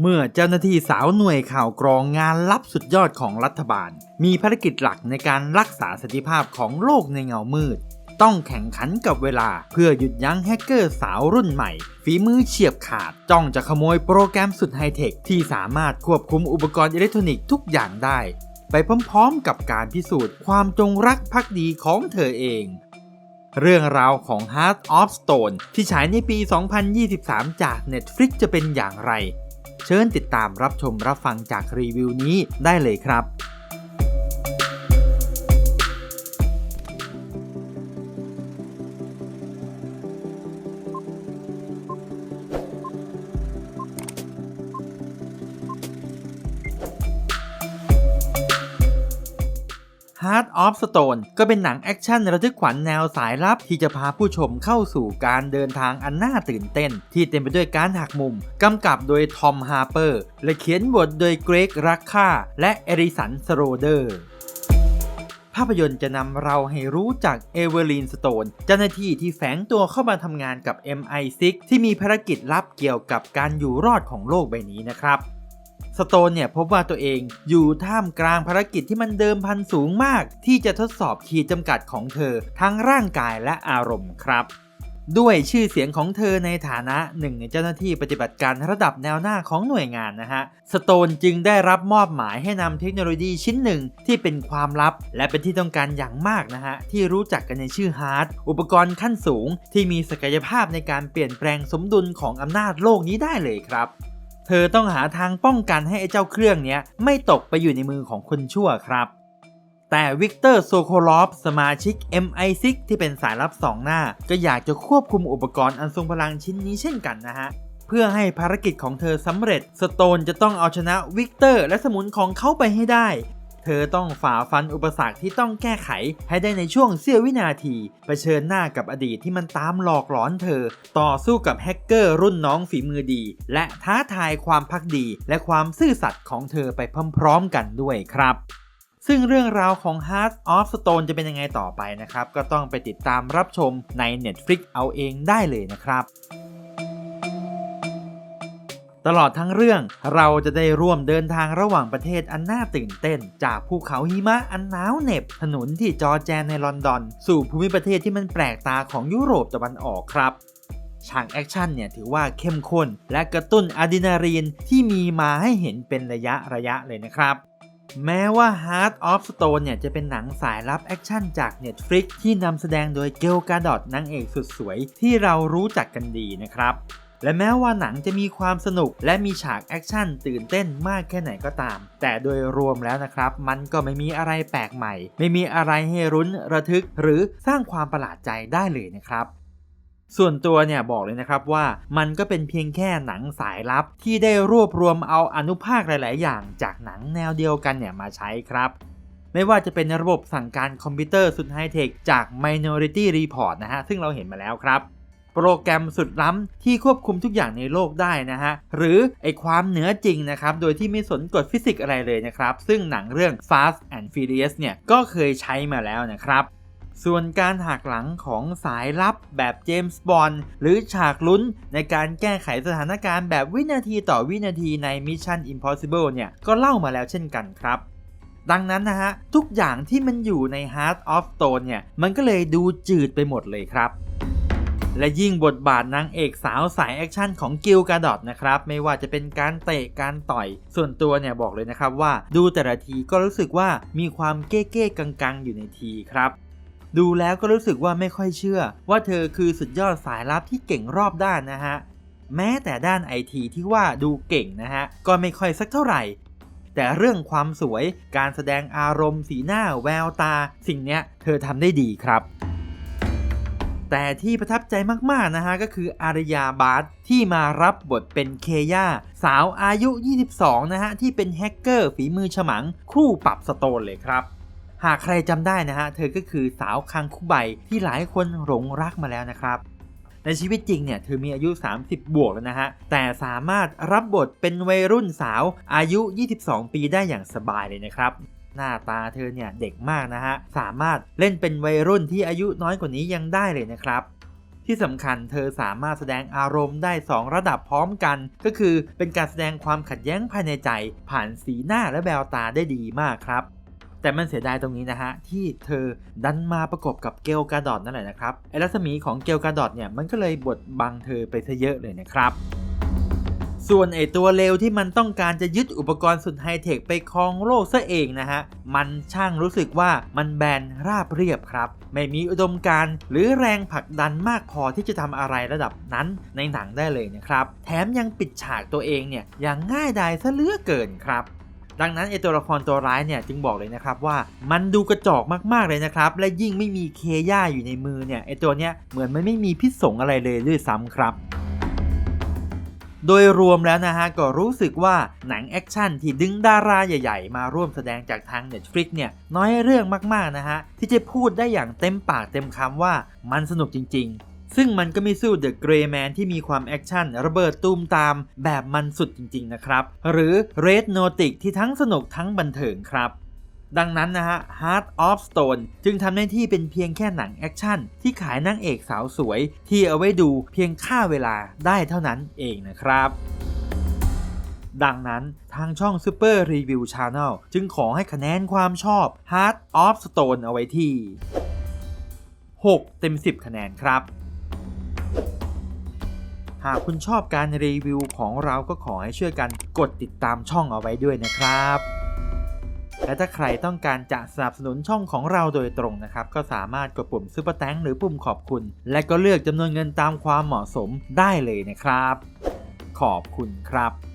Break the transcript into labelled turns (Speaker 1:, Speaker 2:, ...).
Speaker 1: เมื่อเจ้าหน้าที่สาวหน่วยข่าวกรองงานลับสุดยอดของรัฐบาล มีภารกิจหลักในการรักษาสันติภาพของโลกในเงามืด ต้องแข่งขันกับเวลาเพื่อหยุดยั้งแฮกเกอร์สาวรุ่นใหม่ ฝีมือเฉียบขาด จ้องจะขโมยโปรแกรมสุดไฮเทค ที่สามารถควบคุมอุปกรณ์อิเล็กทรอนิกส์ทุกอย่างได้ ไปพร้อมๆกับการพิสูจน์ความจงรักภักดีของเธอเองเรื่องราวของ Heart of Stone ที่ฉายในปี 2023 จาก Netflix จะเป็นอย่างไร เชิญติดตามรับชมรับฟังจากรีวิวนี้ได้เลยครับ Heart of Stone ก็เป็นหนังแอคชั่นระทึกขวัญแนวสายลับ ที่จะพาผู้ชมเข้าสู่การเดินทางอันน่าตื่นเต้น ที่เต็มไปด้วยการหักมุม กำกับโดยทอมฮาร์เปอร์ และเขียนบทโดยเกรกรักค่า และเอริสันสโรเดอร์ภาพยนตร์จะนำเราให้รู้จักเอเวอร์ลีนสโตนเจ้าหน้าที่ที่แฝงตัวเข้ามาทำงานกับ MI6 ที่มีภารกิจลับเกี่ยวกับการอยู่รอดของโลกใบนี้นะครับ สโตนเนี่ยพบว่าตัวเองอยู่ท่ามกลางภารกิจที่มันเดิมพันสูงมาก ที่จะทดสอบขีดจำกัดของเธอ ทั้งร่างกายและอารมณ์ครับด้วยชื่อเสียงของเธอในฐานะหนึ่งในเจ้าหน้าที่ปฏิบัติการระดับแนวหน้าของหน่วยงานนะฮะ สโตนจึงได้รับมอบหมายให้นำเทคโนโลยีชิ้นหนึ่งที่เป็นความลับ และเป็นที่ต้องการอย่างมากนะฮะ ที่รู้จักกันในชื่อฮาร์ดอุปกรณ์ขั้นสูง ที่มีศักยภาพในการเปลี่ยนแปลงสมดุลของอำนาจโลกนี้ได้เลยครับ เธอต้องหาทางป้องกันให้ไอ้เจ้าเครื่องนี้ไม่ตกไปอยู่ในมือของคนชั่วครับแต่วิกเตอร์โซโคลอฟสมาชิก MI6 ที่เป็นสายลับสองหน้า ก็อยากจะควบคุมอุปกรณ์อันทรงพลังชิ้นนี้เช่นกันนะฮะ เพื่อให้ภารกิจของเธอสำเร็จ สโตนจะต้องเอาชนะวิกเตอร์และสมุนของเขาไปให้ได้ เธอต้องฝ่าฟันอุปสรรคที่ต้องแก้ไขให้ได้ในช่วงเสี้ยววินาทีเผชิญหน้ากับอดีตที่มันตามหลอกหลอนเธอ ต่อสู้กับแฮกเกอร์รุ่นน้องฝีมือดี และท้าทายความพักดี และความซื่อสัตย์ของเธอไปพร้อมๆกันด้วยครับซึ่งเรื่องราวของ Heart of Stone จะเป็นยังไงต่อไปนะครับ ก็ต้องไปติดตามรับชมใน Netflix เอาเองได้เลยนะครับ ตลอดทั้งเรื่องเราจะได้ร่วมเดินทางระหว่างประเทศอันน่าตื่นเต้น จากภูเขาหิมะอันหนาวเหน็บ ถนนที่จอแจนในลอนดอน สู่ภูมิประเทศที่มันแปลกตาของยุโรปตะวันออกครับฉากแอคชั่นเนี่ยถือว่าเข้มข้น และกระตุ้นอะดรีนาลีนที่มีมาให้เห็นเป็นระยะระยะเลยนะครับแม้ว่า Heart of Stone เนี่ยจะเป็นหนังสายลับแอคชั่นจาก Netflix ที่นำแสดงโดยเกลกาดอตนางเอกสุดสวยที่เรารู้จักกันดีนะครับ และแม้ว่าหนังจะมีความสนุก และมีฉากแอคชั่นตื่นเต้นมากแค่ไหนก็ตาม แต่โดยรวมแล้วนะครับ มันก็ไม่มีอะไรแปลกใหม่ ไม่มีอะไรให้รุ้นระทึก หรือสร้างความประหลาดใจได้เลยนะครับส่วนตัวเนี่ยบอกเลยนะครับว่ามันก็เป็นเพียงแค่หนังสายลับที่ได้รวบรวมเอาอนุภาคหลาย ๆ อย่างจากหนังแนวเดียวกันเนี่ยมาใช้ครับ ไม่ว่าจะเป็นระบบสั่งการคอมพิวเตอร์สุดไฮเทคจาก Minority Report นะฮะ ซึ่งเราเห็นมาแล้วครับ โปรแกรมสุดล้ำที่ควบคุมทุกอย่างในโลกได้นะฮะ หรือไอความเหนือจริงนะครับ โดยที่ไม่สนกฎฟิสิกส์อะไรเลยนะครับ ซึ่งหนังเรื่อง Fast and Furious เนี่ยก็เคยใช้มาแล้วนะครับส่วนการหักหลังของสายลับแบบเจมส์บอนด์หรือฉากลุ้นในการแก้ไขสถานการณ์แบบวินาทีต่อวินาทีใน Mission Impossible เนี่ย ก็เล่ามาแล้วเช่นกันครับ ดังนั้นนะฮะ ทุกอย่างที่มันอยู่ใน Heart of Stone เนี่ย มันก็เลยดูจืดไปหมดเลยครับ และยิ่งบทบาทนางเอกสาวสายแอคชั่นของกิลกาดอตนะครับ ไม่ว่าจะเป็นการเตะการต่อย ส่วนตัวเนี่ยบอกเลยนะครับว่าดูแต่ละทีก็รู้สึกว่ามีความเก้ๆกังๆ อยู่ในทีครับดูแล้วก็รู้สึกว่าไม่ค่อยเชื่อ ว่าเธอคือสุดยอดสายลับที่เก่งรอบด้านนะฮะ แม้แต่ด้านไอทีที่ว่าดูเก่งนะฮะ ก็ไม่ค่อยสักเท่าไหร่ แต่เรื่องความสวยการแสดงอารมณ์สีหน้าแววตา สิ่งเนี้ยเธอทำได้ดีครับ แต่ที่ประทับใจมากๆนะฮะก็คืออารยาบาร์ที่มารับบทเป็นเคย่าสาวอายุ 22 นะฮะที่เป็นแฮกเกอร์ฝีมือฉมังคู่ปรับสโตนเลยครับหากใครจำได้นะฮะเธอก็คือสาวคังคุใบที่หลายคนหลงรักมาแล้วนะครับในชีวิตจริงเนี่ยเธอมีอายุ 30 บวกแล้วนะฮะ แต่สามารถรับบทเป็นวัยรุ่นสาวอายุ 22 ปีได้อย่างสบายเลยนะครับ หน้าตาเธอเนี่ยเด็กมากนะฮะ สามารถเล่นเป็นวัยรุ่นที่อายุน้อยกว่านี้ยังได้เลยนะครับที่สำคัญเธอสามารถแสดงอารมณ์ได้ 2 ระดับพร้อมกัน ก็คือเป็นการแสดงความขัดแย้งภายในใจ ผ่านสีหน้าและแววตาได้ดีมากครับ แต่มันเสียดายตรงนี้นะฮะ ที่เธอดันมาประกบกับเกลกาดอดนั่นแหละนะครับไอรัศมีของเกลกาดอดเนี่ยมันก็เลยบดบังเธอไปซะเยอะเลยนะครับ ส่วนไอตัวเลวที่มันต้องการจะยึดอุปกรณ์สุดไฮเทคไปครองโลกซะเองนะฮะ มันช่างรู้สึกว่ามันแบนราบเรียบครับ ไม่มีอุดมการณ์หรือแรงผลักดันมากพอที่จะทำอะไรระดับนั้นในหนังได้เลยนะครับ แถมยังปิดฉากตัวเองเนี่ยอย่างง่ายดายซะเหลือเกินครับดังนั้นไอตัวละครตัวร้ายเนี่ยจึงบอกเลยนะครับว่ามันดูกระจอกมากๆเลยนะครับ และยิ่งไม่มีเคย่าอยู่ในมือเนี่ยไอตัวเนี้ยเหมือนมันไม่มีพิษสงอะไรเลยด้วยซ้ำครับ โดยรวมแล้วนะฮะก็รู้สึกว่าหนังแอคชั่นที่ดึงดาราใหญ่ๆ มาร่วมแสดงจากทาง Netflix เนี่ยน้อยเรื่องมากๆนะฮะที่จะพูดได้อย่างเต็มปากเต็มคำว่ามันสนุกจริงๆ ซึ่งมันก็ไม่สู้ The Gray Man ที่มีความแอคชั่นระเบิดตูมตามแบบมันสุดจริงๆนะครับ หรือ Red Notic ที่ทั้งสนุกทั้งบันเทิงครับ ดังนั้นนะฮะ Heart of Stone จึงทำหน้าที่เป็นเพียงแค่หนังแอคชั่น ที่ขายนางเอกสาวสวย ที่เอาไว้ดูเพียงค่าเวลาได้เท่านั้นเองนะครับดังนั้นทางช่อง Super Review Channel จึงขอให้คะแนนความชอบ Heart of Stone เอาไว้ที่ 6 เต็ม 10 คะแนนครับ หากคุณชอบการรีวิวของเราก็ขอให้ช่วยกันกดติดตามช่องเอาไว้ด้วยนะครับ และถ้าใครต้องการจะสนับสนุนช่องของเราโดยตรงนะครับ ก็สามารถกดปุ่มซุปเปอร์แตงหรือปุ่มขอบคุณ และก็เลือกจำนวนเงินตามความเหมาะสมได้เลยนะครับ ขอบคุณครับ